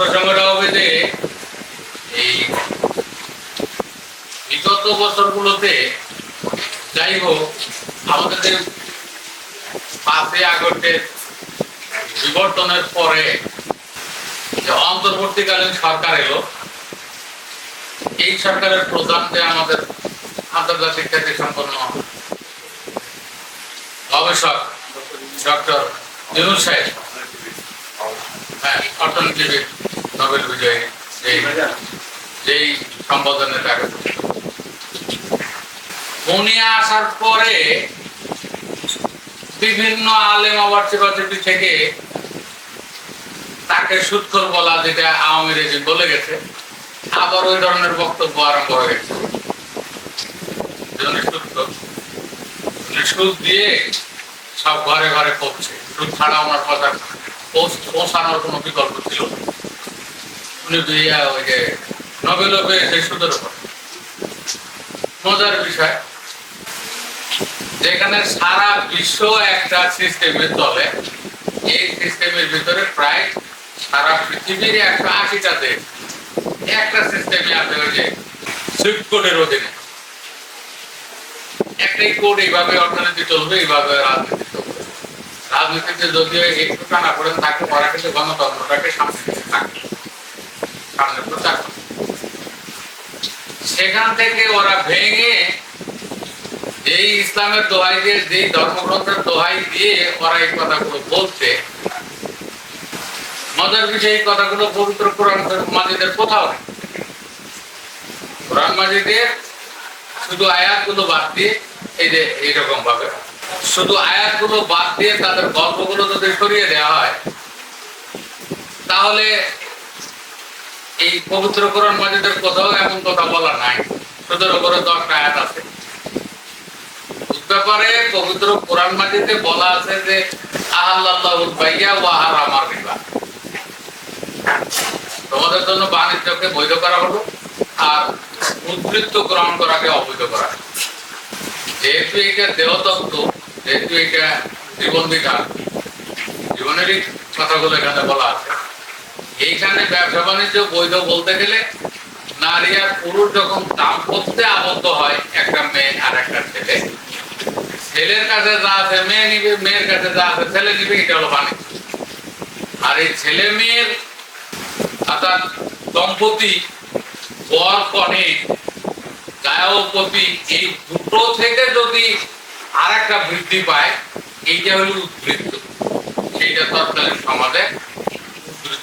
প্রসঙ্গটা হবে যে এই বিগত বছরগুলোতে যাই হোক, আমাদের বিবর্তনের পরে যে অন্তর্বর্তীকালীন সরকার এলো, এই সরকারের প্রধান যে আমাদের আন্তর্জাতিক খ্যাতি সম্পন্ন গবেষক ডক্টর ইউনুস সাহেব হ্যাঁ অর্থনীতিবিদ। নোবেল বিজয়ী, যেই যেই সম্বোধনে তাকে উনি আসার পরে বিভিন্ন আলেম আবাসিবাসী থেকে তাকে সুৎখর বলা যেটা আওয়ামী রেজিম বলে গেছে, আবার ওই ধরনের বক্তব্য আরম্ভ হয়ে গেছে। সুদ দিয়ে সব ঘরে ঘরে পৌঁছে। সুদ ছাড়া ওনার কথা পৌঁছ- পৌঁছানোর কোনো বিকল্প ছিল না। মজার বিষয়, যেখানে সারা বিশ্ব একটা সিস্টেমে চলে এই সিস্টেমের ভিতরে প্রায় সারা পৃথিবীর একশো আশিটা দেশ, একটা সিস্টেমে আছে ওই যে সুইফট অধীনে। একটাই কোড এইভাবে অর্থনীতি চলবে, এইভাবে রাজনীতি চলবে। রাজনীতিতে যদিও একটু টানা পড়েন থাকে ওরা কিন্তু গণতন্ত্রটাকে সামনে থাকে। সামনে প্রচার সেখান থেকে ওরা ভেঙে যেই ইসলামের দোহাই দিয়ে যেই ধর্মগ্রন্থের দোহাই দিয়ে ওরা এই কথাগুলো বলছে। মজার বিষয়, এই কথাগুলো পবিত্র কোরআন মাজিদের কোথাও নেই। কোরআন মাজিদের শুধু আয়াতগুলো বাদ দিয়ে এই যে এইরকম ভাবে শুধু আয়াতগুলো বাদ দিয়ে তাদের গল্পগুলো যদি সরিয়ে দেওয়া হয়, তাহলে এই পবিত্র কোরআন মাজিদের কোথাও এমন কথা বলা নাই। সুদের উপরে দশটা আয়াত আছে। ব্যাপারে পবিত্র কোরআন মাজিদে বলা আছে যে আহাল্লাহুল বাইয়া ওয়া হারামার রিবা। তোমাদের জন্য বাণিজ্যকে বৈধ করা হলো আর উদ্বৃত্ত গ্রহণ করাকে অবৈধ করা যেহেতু এটা দেহতত্ত্ব, যেহেতু এটা জীবন বিধান, জীবনেরই কথাগুলো এখানে বলা আছে। এইখানে ব্যবসা বাণিজ্য, বৈধ বলতে গেলে নারী আর পুরুষ যখন দাম্পত্যে আবদ্ধ হয়, একটা মেয়ে আর একটা ছেলে। ছেলের কাছে যা আছে, মেয়ে নিবে, মেয়ের কাছে যা আছে, ছেলে নিবে, এটা হলো বাণিজ্য। আর এই ছেলে মেয়ের অর্থাৎ দম্পতি বর কনে গায়পতি এই দুটো থেকে যদি আর একটা বৃদ্ধি পায়, এইটা হলো উদ্বৃত্ত। সেইটা তৎকালীন সমাজে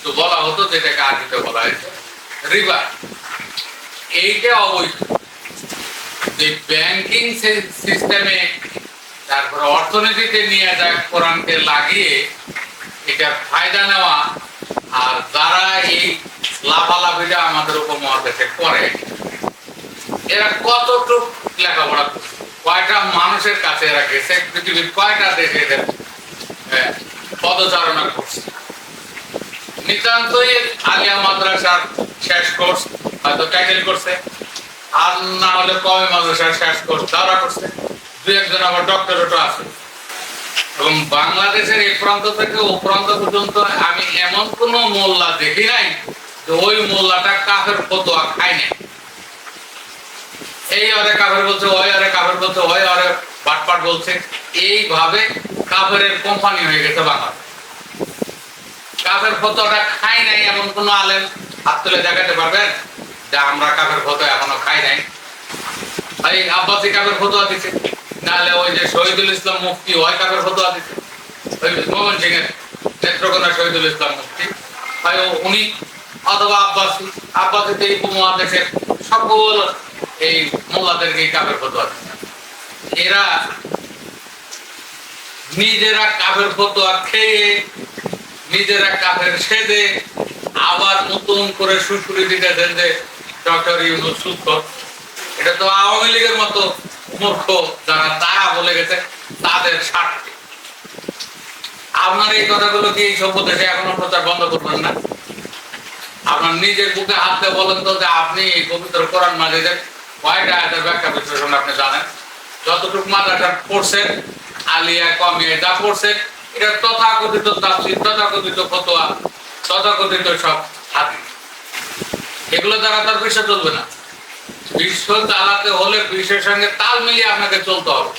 উদ্বৃত্ত বলা হতো যেটাকে আরবিতে বলা হয়েছে। রিবা, এইটা অবৈধ। যে ব্যাংকিং সিস্টেমে তারপরে অর্থনীতিতে নিয়ে যায় কোরআনকে লাগিয়ে এটা ফায়দা নেওয়া, আর যারা এই লাভালাভিটা আমাদের উপমহাদেশে করে, এরা কতটুক লেখাপড়া কয়টা মানুষের কাছে এরা গেছে? পৃথিবীর কয়টা দেশে এদের পদচারণা করছে? নিতান্তই আলিয়া মাদ্রাসার শেষ কোর্স, হয়তো টাইটেল করছে। আর না হলে কমে মাদ্রাসার শেষ কোর্স? তারা করছে। দু একজন আবার ডক্টরেটও আছে। এবং বাংলাদেশের এই প্রান্ত থেকে ও প্রান্ত পর্যন্ত আমি এমন কোন মোল্লা দেখি নাই যে ওই মোল্লাটা কাফের ফতোয়া খায় নাই। এই অরে কাফের বলছে, ওই অরে কাফের বলছে, ওই অরে পাটপাট বলছে। এইভাবে কাফের কোম্পানি হয়ে গেছে বাংলাদেশ। কাফের ফতোয়াটা খাই নাই এমন কোন আলেম হাত তুলে দেখাতে পারবেন? যে আমরা কাফের ফতোয়া এখনও খাই নাই। এই আব্বাসি কাফের ফতোয়া দিছে। নাহলে ওই যে শহীদুল ইসলাম মুফতি, ওই কাফের ফতোয়া দিছে। ওই মোহন সিং এর নেত্রকোনা শহীদুল ইসলাম মুফতি। হয় উনি অথবা আব্বাসি আব্বাসিতে এই উপমহাদেশের সকল এই মোল্লাদেরকে কাফের ফতোয়া দিছে। এরা নিজেরা কাফের ফতোয়া খেয়ে নিজেরা কাফের সেদে আবার নতুন করে সুশুরি দিতেছেন যে ডক্টর ইউনুস এটা তো আওয়ামী লীগের মতো মূর্খ যারা, তারা বলে গেছে তাদের স্বার্থে। আপনার এই কথাগুলো কি এই সভ্য দেশে এখনও প্রচার বন্ধ করবেন না? আপনার নিজের বুকে হাত বলেন তো যে আপনি এই পবিত্র কোরআন মাজিদের কয়টা আয়াতের ব্যাখ্যা বিশ্লেষণ আপনি জানেন? যতটুকু মাদ্রাসা পড়ছেন, আলিয়া কমিয়ে যা পড়ছেন এটা তথাকথিত তাফসির, তথাকথিত ফতোয়া, তথাকথিত সব এগুলো দ্বারা তার চলবে না। বিশ্ব চালাতে হলে বিশ্বের সঙ্গে তাল মিলিয়ে আপনাকে চলতে হবে।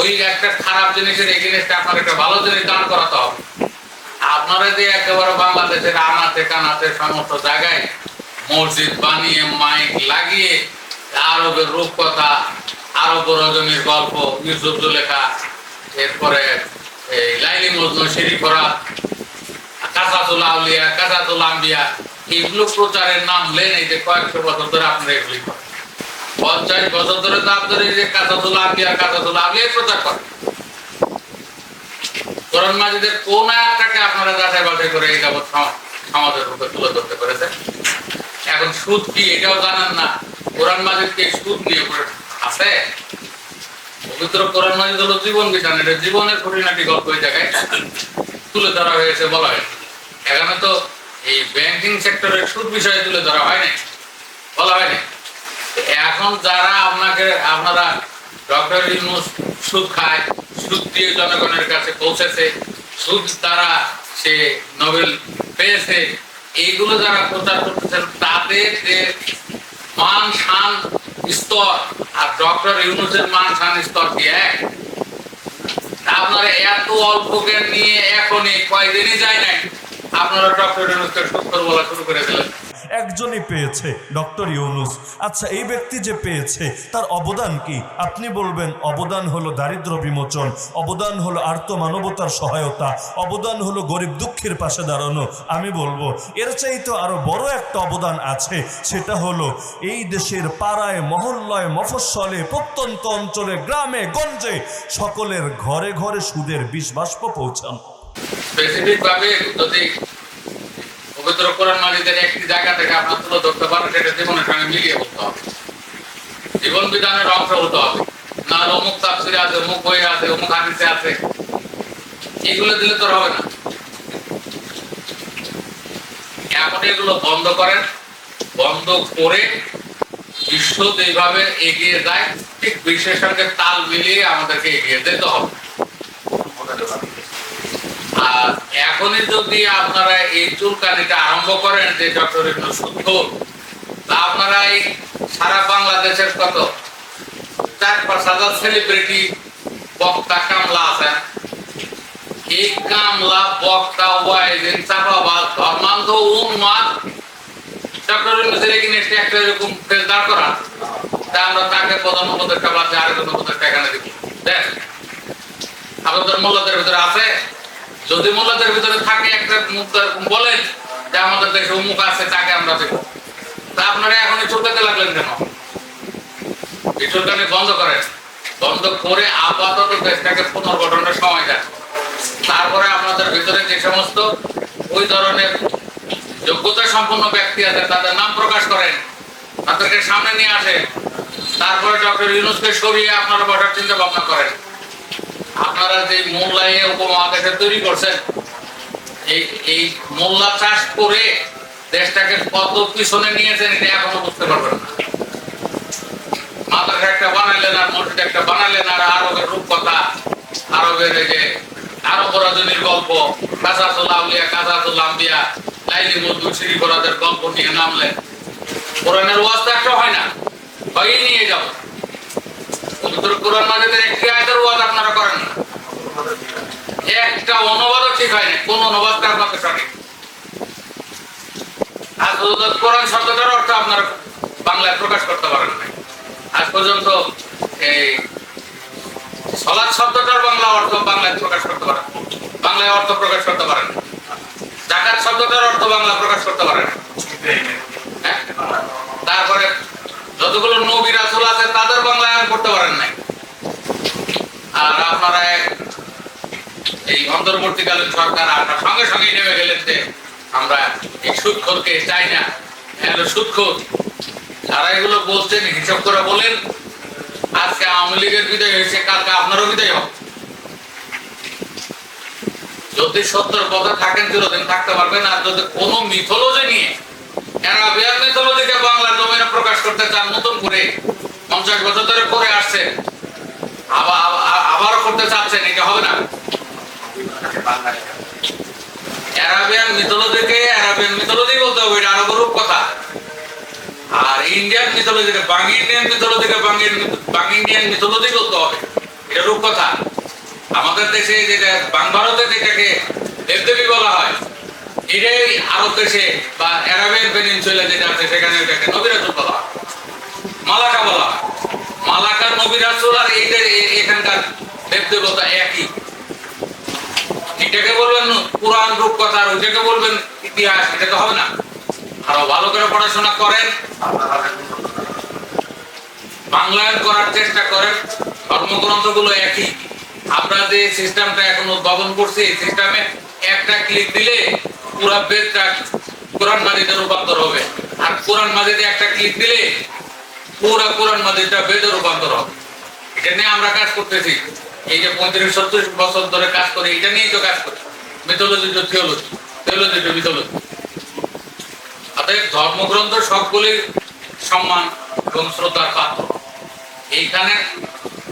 ওই একটা খারাপ জিনিসের আপনার একটা ভালো জিনিস দাঁড় করাতে হবে। আপনারা যে একেবারে বাংলাদেশের আনাতে কানাতে সমস্ত জায়গায় মসজিদ বানিয়ে, মাইক লাগিয়ে, আরবের রূপকথা, আরব রজনীর গল্প জুলেখা, এরপরে লাইলি মজনু, শিরি করা কাসাতুল আউলিয়া, কাসাতুল আম্বিয়া এগুলো প্রচারের নাম লেন এই যে কয়েকশো বছর ধরে আপনারা এগুলি করেন। পঞ্চাশ বছর ধরে তো আপনারা যে কাসাতুল আম্বিয়া, কাসাতুল আউলিয়া প্রচার করেন কোরআন মাজিদের কোন একটাকে আপনারা যাচাই বাছাই করে এই যাবৎ সমাজের রূপে তুলে ধরতে পেরেছেন? এখন সুদ কি এটাও জানেন না। কোরআন মাজিদ কি সুদ নিয়ে আছে? পবিত্র কোরআন মাজিদ হলো জীবন বিধান, এটা জীবনের খুঁটিনাটি গল্প এই জায়গায় তুলে ধরা হয়েছে বলা হয়। এখানে তো এই ব্যাংকিং সেক্টরের সুদ বিষয়ে তুলে ধরা হয়নি, বলা হয়নি। এখন যারা আপনাকে, আপনারা ডক্টর ইউনুস সুদ খায়, সুদ দিয়ে জনগণের কাছে পৌঁছেছে, সুদ তারা সে নোবেল পেয়েছে, এইগুলো যারা প্রচার করতেছেন, তাদের যে মান, শান স্তর, আর ডক্টর ইউনুসের মান সান স্তর কি এক? আপনারা এত অল্প জ্ঞান নিয়ে এখনই কয়দিনই যায় নাই? আপনারা ডক্টর ইউনুসকে বলা শুরু করে দিলেন। একজনই পেয়েছে, ডক্টর ইউনুস। আচ্ছা এই ব্যক্তি যে পেয়েছে, তার অবদান কি? আপনি বলবেন, অবদান হলো দারিদ্র বিমোচন, অবদান হলো আর্ত মানবতার সহায়তা, অবদান হলো গরিব দুঃখের পাশে দাঁড়ানো। আমি বলব, এর চাইতে আরও বড় একটা অবদান আছে, সেটা হলো এই দেশের পাড়ায়, মহল্লায়, মফস্বলে, প্রত্যন্ত অঞ্চলে, গ্রামে, গঞ্জে সকলের ঘরে ঘরে সুদের বিষ বাষ্প পৌঁছানো। স্পেসিফিক ভাবে যদি পবিত্র কোরআন মাজিদের একটি জায়গা থেকে আপনার তুলে ধরতে পারেন, সেটা জীবনের সঙ্গে মিলিয়ে বলতে হবে। জীবন বিধানের অংশ হতে হবে। না অমুক তাফসিরে আছে, অমুক বইয়ে আছে, অমুক হাদিসে আছে। এগুলো দিলে তো হবে না। এখন এগুলো বন্ধ করেন, বন্ধ করে বিশ্ব যেভাবে এগিয়ে যায়, ঠিক বিশ্বের সঙ্গে তাল মিলিয়ে আমাদেরকে এগিয়ে যেতে হবে আর এখনই যদি আপনারা এই চুলকানিটা আরম্ভ করেন, যে ডক্টর সূত্র তা আপনারা এই সারা বাংলাদেশের কত? চার পাঁচ হাজার সেলিব্রিটি বক্তা কামলা আছেন। এই কামলা বক্তা ওয়াইদিন চাপাবাদ ধর্মান্ধ, উন্মাদ। ডক্টর ইউনুসের এখানে একটা এরকম ফেস দাঁড় করান। তা আমরা তাকে প্রধান উপদেষ্টা বাদে আরেকজন উপদেষ্টা এখানে দিব। দেখ, আপনাদের মোল্লাদের ভিতরে আছে? যদি মোল্লাদের ভিতরে থাকে একটা মুখ বলেন যে আমাদের দেশে উমুক আছে, তাকে আমরা দেব। তা আপনারা এখন চুলকাতে লাগলেন কেন? এই বন্ধ করেন। বন্ধ করে আপাতত দেশটাকে পুনর্গঠনের সময় দেন। তারপরে আপনাদের ভিতরে যে সমস্ত ওই ধরনের যোগ্যতা সম্পন্ন ব্যক্তি আছে, তাদের নাম প্রকাশ করেন। তাদেরকে সামনে নিয়ে আসেন। তারপরে ডক্টর ইউনুসকে সরিয়ে আপনারা বসার চিন্তা ভাবনা করেন। আপনারা যে মোল্লায় উপমহাদেশে তৈরি করছেন, এই এই মোল্লা চাষ করে দেশটাকে কত পিছনে নিয়েছেন, এটা এখনও বুঝতে পারবেন না। মাদ্রাসা একটা বানাইলেন আর মসজিদ একটা বানাইলেন আর আরবের রূপকথা, আরবের যে গল্প আউলিয়া আম্বিয়া, লাইলি শ্রী বরাদের গল্প নিয়ে নামলেন। কোরআনের ওয়াজ একটা হয় না, হয়ই নিয়ে পবিত্র কোরআন মাজিদের একটি একটা অনুবাদও ঠিক হয়নি। কোন অনুবাদটা আপনাদের সঠিক বাংলায় অর্থ বাংলায় প্রকাশ করতে পারেন বাংলায় শব্দটার হ্যাঁ? তারপরে যতগুলো নবী রাসূল আছে তাদের বাংলায়ন করতে পারেন নাই। আর আপনারা এই অন্তর্বর্তীকালীন সরকার আপনার সঙ্গে সঙ্গে নেমে গেলেন যে আমরা এই চাই না। যারা এগুলো বলছেন, হিসাব করে বলেন। আজকে আওয়ামী লীগের বিদায় হয়েছে, কালকে আপনারও বিদায় হবে। যদি সত্তর পথে থাকেন, চিরদিন থাকতে পারবেন। আর যদি কোনো মিথোলজি নিয়ে অ্যারাবিয়ান মিথোলজিকে বাংলা প্রকাশ করতে চান, নতুন করে পঞ্চাশ বছর ধরে করে আসছে আবার, আবার- আবারও করতে চাচ্ছেন, এটা হবে না। অ্যারাবিয়ান মিথোলজিকে অ্যারাবিয়ান মিথোলজি বলতে হবে, এটা রূপ কথা। আর ইন্ডিয়ান মিথোলজিকে ইন্ডিয়ান মিথোলজিকে ইন্ডিয়ান মিথোলজি বলতে হবে, এটা রূপকথা আমাদের দেশে যেটা বাং ভারতে যেটাকে দেবদেবী বলা হয়, এটাই আরব দেশে বা অ্যারাবিয়ান পেনিনসুলা যেটা আছে, সেখানে এটাকে নবিরাজুল বলা হয়, মালাকা বলা হয়। এখন উদ্ভাবন করছি সিস্টেমে একটা ক্লিক দিলে পুরা বেদটা কোরআন রূপান্তর হবে। আর কোরআন একটা ক্লিক দিলে পুরা কোরআন রূপান্তর হবে। এটা নিয়ে আমরা কাজ করতেছি। এই যে পঁয়ত্রিশ সত্তর বছর ধরে কাজ করি, এটা নিয়েই তো কাজ করি। Mythology to theology theology to mythology অতএব ধর্মগ্রন্থ সবগুলি সম্মান এবং শ্রদ্ধার পাত্র। এইখানে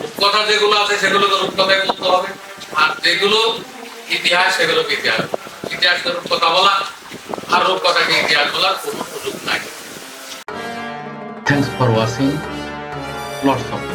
রূপকথা যেগুলো আছে, সেগুলোকে রূপকথায় বলতে হবে। আর যেগুলো ইতিহাস, সেগুলোকে ইতিহাস ইতিহাসকে রূপকথা বলা, আর রূপকথাকে ইতিহাস বলার কোনো সুযোগ নাই। Thanks for watching. Lots of